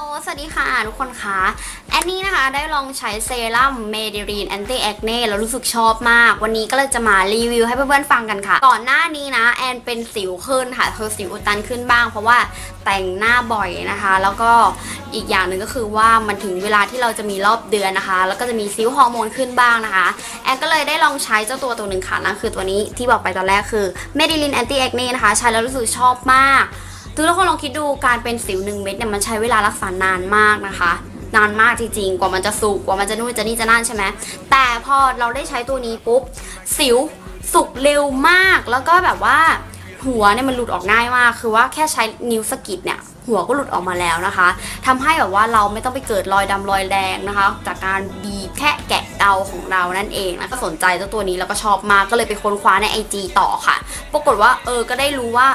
โอ้สวัสดีค่ะทุกคนคะแอนนี่นะคะได้ลองใช้เซรั่มเมดิรีนแอนตี้แอคเน่แล้วรู้สึกชอบมาก วันนี้ก็เลยจะมารีวิวให้เพื่อนๆฟังกันค่ะ ก่อนหน้านี้นะ แอนเป็นสิวขึ้นค่ะคือสิวอุดตันขึ้นบ้าง เพราะว่าแต่งหน้าบ่อยนะคะ แล้วก็อีกอย่างหนึ่งก็คือว่ามันถึงเวลาที่เราจะมีรอบเดือนนะคะ แล้วก็จะมีซิวฮอร์โมนขึ้นบ้างนะคะ แอนก็เลยได้ลองใช้เจ้าตัวตัวหนึ่งค่ะนั่นคือตัวนี้ที่บอกไปตอนแรกคือเมดิลินแอนตี้แอคเน่นะคะใช้แล้วรู้สึกชอบมาก ทุกคนลองคิดดูการเป็นสิวหนึ่งเม็ดเนี่ยมันใช้เวลารักษานานมากนะคะ นานมากจริงๆ กว่ามันจะสุกกว่ามันจะนู่นจะนี่จะนั่นใช่ไหมแต่พอเราได้ใช้ตัวนี้ปุ๊บสิวสุกเร็วมากแล้วก็แบบว่าหัวเนี่ยมันหลุดออกง่ายมาก คือว่าแค่ใช้นิ้วสกิดเนี่ย หัวก็หลุดออกมาแล้วนะคะทำให้แบบว่าเราไม่ต้องไปเกิดรอยดำรอยแดงนะคะ จากการบีบแค่แกะเดาของเรานั่นเองนะก็สนใจเจ้าตัวนี้แล้วก็ชอบมากก็เลยไปค้นคว้าใน IG ต่อค่ะ ปรากฏว่าเออก็ได้รู้ว่า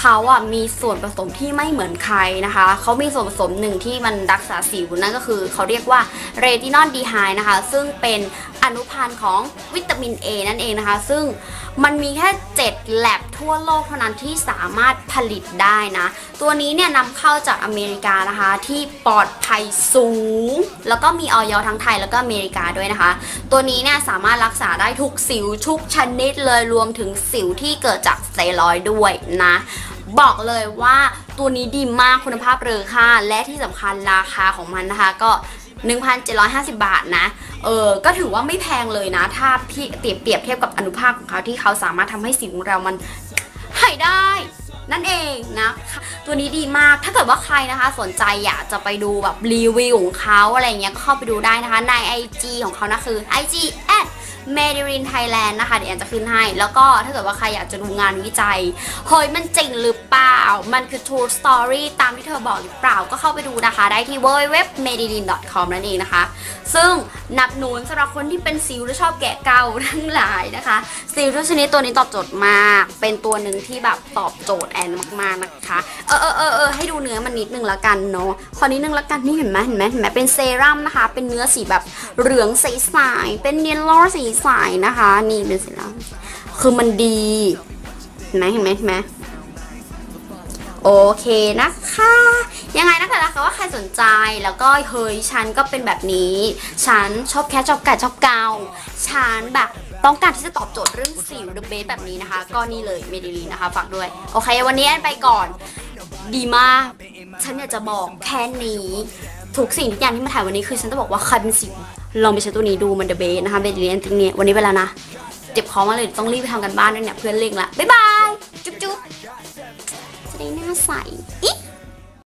เขาอะมีส่วนผสมที่ไม่เหมือนใครนะคะ เขามีส่วนผสมหนึ่งที่มันรักษาสิวนั่นก็คือเขาเรียกว่าเรตินอลดีไฮนะคะ ซึ่งเป็นอนุพันธ์ของวิตามิน A นั่นเองนะคะ ซึ่ง มันมีแค่ 7 แลบทั่วโลกเท่านั้นที่สามารถผลิตได้นะ ตัวนี้เนี่ยนำเข้าจากอเมริกานะคะที่ปลอดภัยสูง แล้วก็มีออยทั้งไทยแล้วก็อเมริกาด้วยนะคะ ตัวนี้เนี่ยสามารถรักษาได้ทุกสิวทุกชนิดเลยรวมถึงสิวที่เกิดจากสเตียรอยด้วยนะบอกเลยว่าตัวนี้ดีมากคุณภาพเรือค่าและที่สำคัญราคาของมันนะคะ ก็ 1,750 บาทนะ เออ ก็ถือว่าไม่แพงเลยนะ ถ้าพี่เปรียบเปรียบเทียบกับอนุภาคของเขาที่เขาสามารถทำให้สิวของเรามันหายได้ นั่นเองนะ ตัวนี้ดีมาก ถ้าเกิดว่าใครนะคะ สนใจอยากจะไปดูแบบรีวิวของเขาอะไรเงี้ยก็เข้าไปดูได้นะคะ ใน IG ของเขานะคือ IG a m a d e r i n Thailand นะคะเดี๋ยวแอนจะขึ้นให้ แล้วก็ถ้าเกิดว่าใครอยากจะดูงานวิจัย เฮ้ยมันจริงหรือเปล่า มันคือ true story ตามที่เธอบอกหรือเปล่าก็เข้าไปดูนะคะ ได้ที่ www.medirin.com นั่นเองนะคะ ซึ่งหนับหนุนสำหรับคนที่เป็นสิวและชอบแกะเกาทั้งหลายนะคะสิวทุกชนิดตัวนี้ตอบโจทย์มาก เป็นตัวหนึ่งที่แบบตอบโจทย์แอนมากๆนะคะ เออเออเออเออให้ดูเนื้อมันนิดนึงละกันเนาะขอนิดนึงละกันนี่เห็นไหมเห็นไหมเห็นไหมเป็นเซรั่มนะคะ เป็นเนื้อสีแบบเหลืองใสๆเป็นเนียนลอสีใสนะคะ นี่เป็นเซรั่มคือมันดีเห็นไหมเห็นไหมเห็นไหมโอเคนะคะ ยังไงนะคะนะคะว่าใครสนใจแล้วก็เฮ้ยฉันก็เป็นแบบนี้ ฉันชอบแค่ชอบกัดชอบเกาฉันแบบต้องการที่จะตอบโจทย์เรื่องสิวเดอะเบสแบบนี้นะคะ ก็นี่เลยเมดิลีนะคะฝากด้วย โอเค วันนี้แอนไปก่อน ดีมาก ฉันอยากจะบอกแค่นี้ ทุกสิ่งทุกอย่างที่มาถ่ายวันนี้คือฉันจะบอกว่าใครเป็นสิวลองไปใช้ตัวนี้ดูมันเดอะเบสนะคะเมดิลีนจริงเนี่ยวันนี้เวลานะเจ็บคอมากเลยต้องรีบไปทำกันบ้านด้วยเนี่ยเพื่อนเร่งละบ๊ายบายจุ๊บจุ๊บจะได้หน้าใสอิ๊